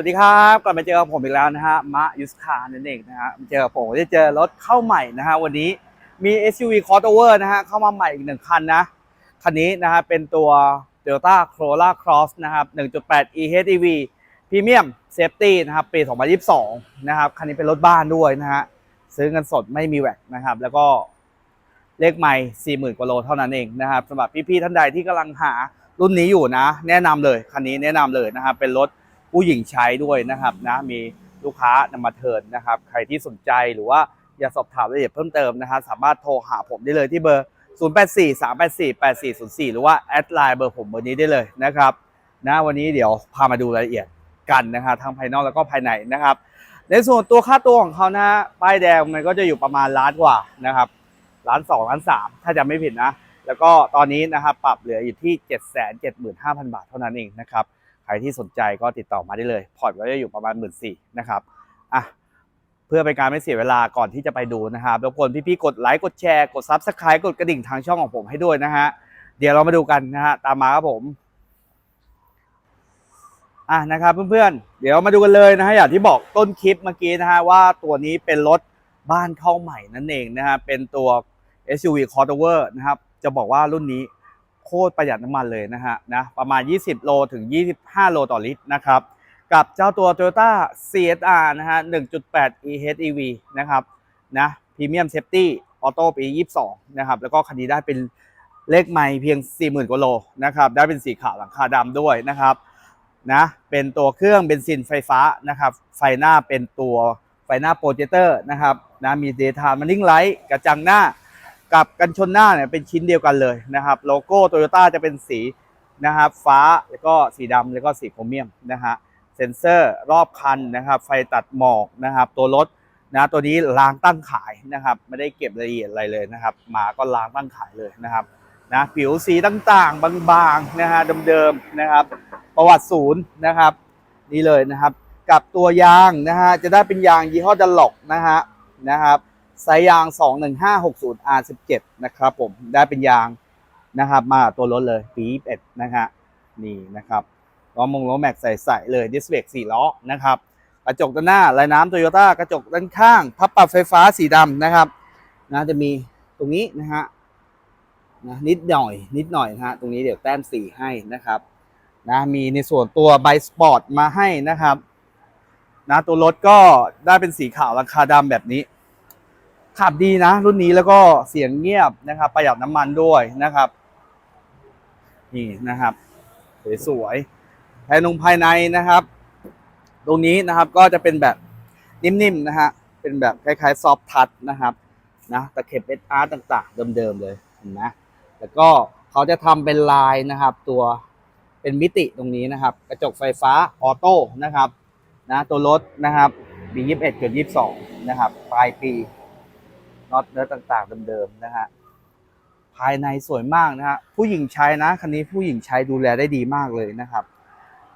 วัสดีครับกลับมาเจอกับผมอีกแล้วนะฮะมะยุสคานั่นเองนะฮะเจอกับผมได้เจอรถเข้าใหม่นะฮะวันนี้มี SUV crossover นะฮะเข้ามาใหม่อีกหนึ่งคันนะคันนี้นะฮะเป็นตัว Toyota Corolla Cross นะครับ 1.8 eHEV Premium Safety นะครับปี 2022 นะครับคันนี้เป็นรถบ้านด้วยนะฮะซื้อเงินสดไม่มีแวกนะครับ แล้วก็เลขไม่ 40,000กว่าโลเท่านั้นเองนะครับสำหรับพี่ๆท่านใดที่กำลังหารุ่นนี้อยู่นะ แนะนำเลยคันนี้แนะนำเลยนะครับเป็นรถ ผู้หญิงใช้ด้วยนะครับนะมีลูกค้านำมาเทิร์นนะครับ ใครที่สนใจหรือว่าอยากสอบถามรายละเอียดเพิ่มเติมนะฮะสามารถโทรหาผมได้เลยที่เบอร์ 084 384 8404 หรือว่าแอดไลน์เบอร์ผมเบอร์นี้ได้เลยนะครับนะวันนี้เดี๋ยวพามาดูรายละเอียดกันนะครับทั้งภายนอกแล้วก็ภายในนะครับ ในส่วนตัวค่าตัวของเขานะป้ายแดงมันก็จะอยู่ประมาณล้านกว่านะครับล้านสองล้านสามถ้าจำไม่ผิดนะ แล้วก็ตอนนี้นะครับปรับเหลืออยู่ที่ 775,000 บาทเท่านั้นเองนะครับ ครที่สนใจก็ติดต่อมาได้เลยพอร์ตก็จะอยู่ประมาณ1 4ื่นสี่นะครับอะเพื่อเป็นการไม่เสียเวลาก่อนที่จะไปดูนะครับรบกวนพี่ๆกดไลค์กดแชร์กดซับสไครต์กดกระดิ่งทางช่องของผมให้ด้วยนะฮะเดี๋ยวเรามาดูกันนะฮะตามมาครับผมอะนะครับเพื่อนๆ เดี๋ยวมาดูกันเลยนะฮะอย่างที่บอกต้นคลิปเมื่อกี้นะฮะว่าตัวนี้เป็นรถบ้านเข้าใหม่นั่นเองนะฮะเป็นตัว SUV crossover นะครับจะบอกว่ารุ่นนี้ โคตรประหยัดน้ำมันเลยนะฮะนะประมาณ 20 โลถึง 25 โลต่อลิตรนะครับกับเจ้าตัว Toyota CSR นะฮะ 1.8 eHEV นะครับนะ Premium Safety Auto ปี 22 นะครับ แล้วก็คันนี้ได้เป็นเลขไม่เพียง 40,000กว่าโลนะครับ ได้เป็นสีขาวหลังคาดำด้วยนะครับนะเป็นตัวเครื่องเบนซินไฟฟ้านะครับ ไฟหน้าเป็นตัวไฟหน้าโปรเจคเตอร์นะครับนะมี Daytime Running Light กระจังหน้า กับกันชนหน้าเนี่ยเป็นชิ้นเดียวกันเลยนะครับ โลโก้โตโยต้าจะเป็นสีนะครับฟ้าแล้วก็สีดำแล้วก็สีโครเมียมนะฮะเซ็นเซอร์รอบคันนะครับ ไฟตัดหมอกนะครับ ตัวรถนะตัวนี้ล้างตั้งขายนะครับ ไม่ได้เก็บรายละเอียดอะไรเลยนะครับ มาก็ล้างตั้งขายเลยนะครับนะผิวสีต่างๆ บางๆนะฮะเดิมๆนะครับ ประวัติศูนย์นะครับ นี่เลยนะครับ กับตัวยางนะฮะจะได้เป็นยางยี่ห้อดัลล็อกนะฮะนะครับ ไซส์ยาง 21560 R17 นะครับผมได้เป็นยางนะครับ มาตัวรถเลยปี21นะฮะนี่นะครับล้อมงล้อแม็กใส่ๆเลยดิสเบรก4ล้อนะครับกระจกด้านหน้าลายน้ำโตโยต้ากระจกด้านข้างพับปรับไฟฟ้าสีดำนะครับนะจะมีตรงนี้นะฮะนะนิดหน่อยนิดหน่อยนะฮะตรงนี้เดี๋ยวแต้มสีให้นะครับนะมีในส่วนตัวไบสปอร์ตมาให้นะครับนะตัวรถก็ได้เป็นสีขาวราคาดำแบบนี้ ขับดีนะ รุ่นนี้แล้วก็เสียงเงียบนะครับ ประหยัดน้ำมันด้วยนะครับ นี่นะครับ สวยๆภายนงภายในนะครับ ตรงนี้นะครับก็จะเป็นแบบนิ่มๆนะฮะเป็นแบบคล้ายๆซอฟทัชนะครับนะตะเข็บเอสอาร์ต่าง ๆ เดิมๆเลยเห็นไหมแล้วก็เขาจะทำเป็นลายนะครับ ตัวเป็นมิติตรงนี้นะครับ กระจกไฟฟ้าออโต้นะครับนะตัวรถนะครับ B21 เกือบ22 นะครับ ปลายปี น็อตเนื้อต่างๆเดิมๆนะฮะภายในสวยมากนะฮะผู้หญิงใช้นะคันนี้ผู้หญิงใช้ดูแลได้ดีมากเลยนะครับ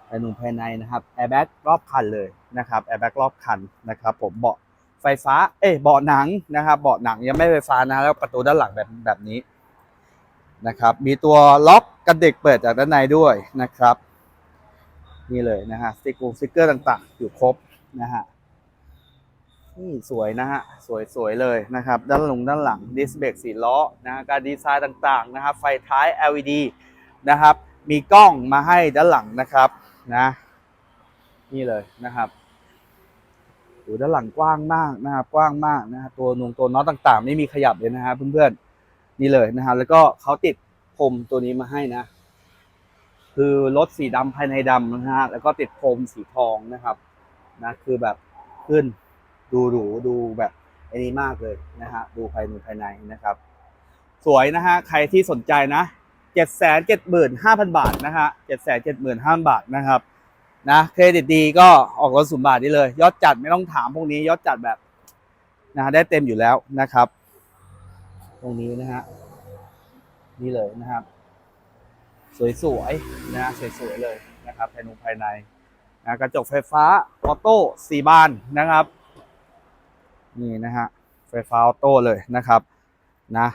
ภายในภายในนะครับแอร์แบ็กรอบคันเลยนะครับแอร์แบ็กรอบคันนะครับผมเบาะไฟฟ้าเอ้เบาะหนังนะครับเบาะหนังยังไม่ไฟฟ้านะแล้วประตูด้านหลังแบบแบบนี้นะครับมีตัวล็อกกันเด็กเปิดจากด้านในด้วยนะครับ นี่เลยนะฮะสติกเกอร์สติ๊กเกอร์ต่างๆ อยู่ครบนะฮะ นี่สวยนะฮะ สวยสวยเลยนะครับ ด้านหลังด้านหลังดิสเบรกสีล้อนะฮะการดีไซน์ต่างๆนะครับ ไฟท้าย LED นะครับ มีกล้องมาให้ด้านหลังนะครับนะนี่เลยนะครับดูด้านหลังกว้างมากนะครับ กว้างมากนะฮะตัวนุงตัวน็อตต่างๆ ไม่มีขยับเลยนะฮะเพื่อนๆนี่เลยนะฮะแล้วก็เขาติดพรมตัวนี้มาให้นะ คือรถสีดำภายในดำนะฮะแล้วก็ติดพรมสีทองนะครับนะคือแบบขึ้น ดูหรูดูแบบไอ้นี้มากเลยนะฮะดูภายในภายในนะครับ สวยนะฮะใครที่สนใจนะเจ็ดแสนเจ็ดหมื่นห้าพันบาทนะฮะเจ็ดแสนเจ็ดหมื่นห้าบาทนะครับนะเครดิตดีก็ออกรถศูนย์บาทได้เลย ยอดจัดไม่ต้องถามพวกนี้ยอดจัดแบบนะฮะได้เต็มอยู่แล้วนะครับ ตรงนี้นะฮะนี่เลยนะครับ สวยๆนะฮะสวยๆเลยนะครับภายในภายในนะกระจกไฟฟ้าออโต้สี่บานนะครับ นี่นะฮะไฟฟ้าออโต้เลยนะครับนะ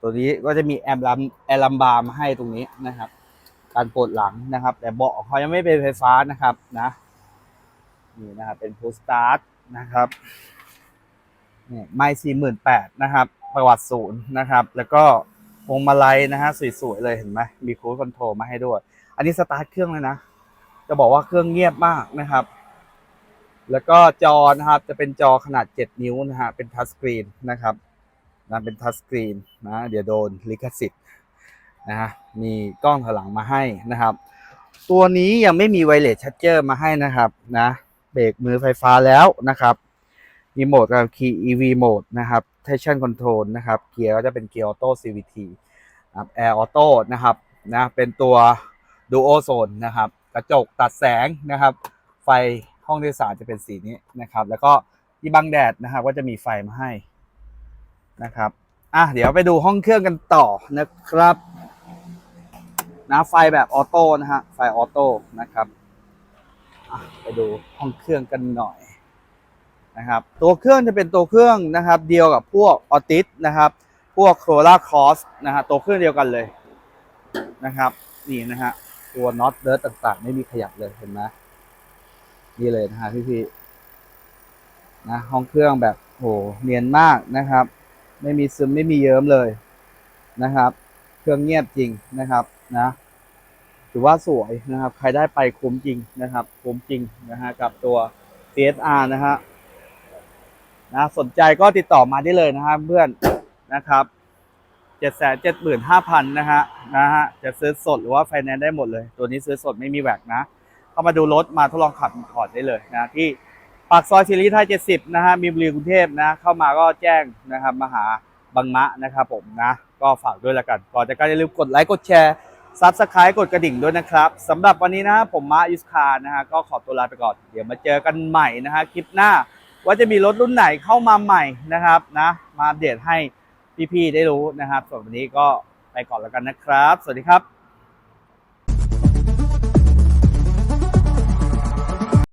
ตัวนี้ก็จะมีแอมลัมแอลัมบาร์มาให้ตรงนี้นะครับ การปวดหลังนะครับ แต่เบาะเขายังไม่เป็นไฟฟ้านะครับนะนี่นะครับเป็น Pull Start นะครับนี่ไม่สี่หมื่นแปดนะครับ ประวัติศูนย์นะครับ แล้วก็พวงมาลัยนะฮะสวยๆเลยเห็นไหมมีครู i คอนโทรลมาให้ด้วย อันนี้สตาร์ทเครื่องเลยนะ จะบอกว่าเครื่องเงียบมากนะครับ แล้วก็จอนะครับจะเป็นจอขนาด 7 นิ้วนะฮะเป็นทัชสกรีนนะครับนะเป็นทัชสกรีนนะเดี๋ยวโดนลิขสิทธิ์นะฮะมีกล้องถอยหลังมาให้นะครับ ตัวนี้ยังไม่มีไวเลสชั r เจอร์มาให้นะครับนะเบรกมือไฟฟ้าแล้วนะครับ มีโหมดกับ Key EV โหมดนะครับ Traction Control นะครับ เกียร์ก็จะเป็นเกียร์ออโต้ CVT นะครับ Air Auto นะครับนะเป็นตัว Duo Zone นะครับ กระจกตัดแสงนะครับ ไฟ ห้องโดยสารจะเป็นสีนี้นะครับ แล้วก็ที่บังแดดนะครับก็จะมีไฟมาให้นะครับอะเดี๋ยวไปดูห้องเครื่องกันต่อนะครับนะไฟแบบออโต้นะฮะไฟออโต้นะครับไปดูห้องเครื่องกันหน่อยนะครับ ตัวเครื่องจะเป็นตัวเครื่องนะครับ เดียวกับพวกออติสนะครับ พวกโคลาคอสนะฮะตัวเครื่องเดียวกันเลยนะครับ นี่นะฮะตัวน็อตเดิร์ต่างๆ ไม่มีขยับเลยเห็นไหม นี่เลยนะฮะพี่ๆนะห้องเครื่องแบบโหเนียนมากนะครับ ไม่มีซึมไม่มีเยิ้มเลยนะครับ เครื่องเงียบจริงนะครับนะถือว่าสวยนะครับ ใครได้ไปคุ้มจริงนะครับ คุ้มจริงนะฮะกับตัว CSR นะฮะนะสนใจก็ติดต่อมาได้เลยนะฮะเพื่อนนะครับเจ็ดแสนเจ็ดหมื่นห้าพันนะฮะนะฮะจะซื้อสดหรือว่าไฟแนนซ์ได้หมดเลย ตัวนี้ซื้อสดไม่มีแหวกนะ เข้ามาดูรถมาทดลองขับก่อนได้เลยนะที่ปากซอยศิริไทย70 นะฮะมีบุรีกรุงเทพนะ เข้ามาก็แจ้งนะครับมาหาบังมะนะครับผมนะ ก็ฝากด้วยละกัน ก่อนจะก็อย่าลืมกดไลค์กดแชร์ซับสไครต์กดกระดิ่งด้วยนะครับสำหรับวันนี้นะผมมาอิสคาร์นะฮะก็ขอตัวลาไปก่อน เดี๋ยวมาเจอกันใหม่นะฮะคลิปหน้า ว่าจะมีรถรุ่นไหนเข้ามาใหม่นะครับนะ มาเดตให้พี่ๆได้รู้นะครับส่วนวันนี้ก็ไปก่อนแล้วกันนะครับ สวัสดีครับ